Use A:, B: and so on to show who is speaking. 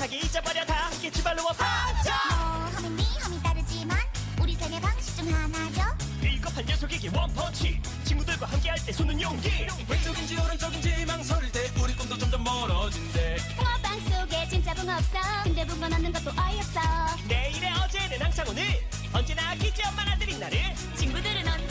A: 사기 잊어버려 다 함께 지발로 와 반짝
B: 뭐 허민이 허민 다르지만 우리 삶의 방식 중 하나죠.
A: 일급한 녀석에게 원펀치. 친구들과 함께할 때 쏘는 용기.
C: 왼쪽인지 오른쪽인지 망설일 때 우리 꿈도 점점 멀어진대.
D: 붕어빵 속에 진짜 붕어 없어. 근데 붕어 넣는 것도 어이없어.
A: 내일의 어제는 항상 오늘. 언제나 기지 엄마나들인 나를
E: 친구들은 언제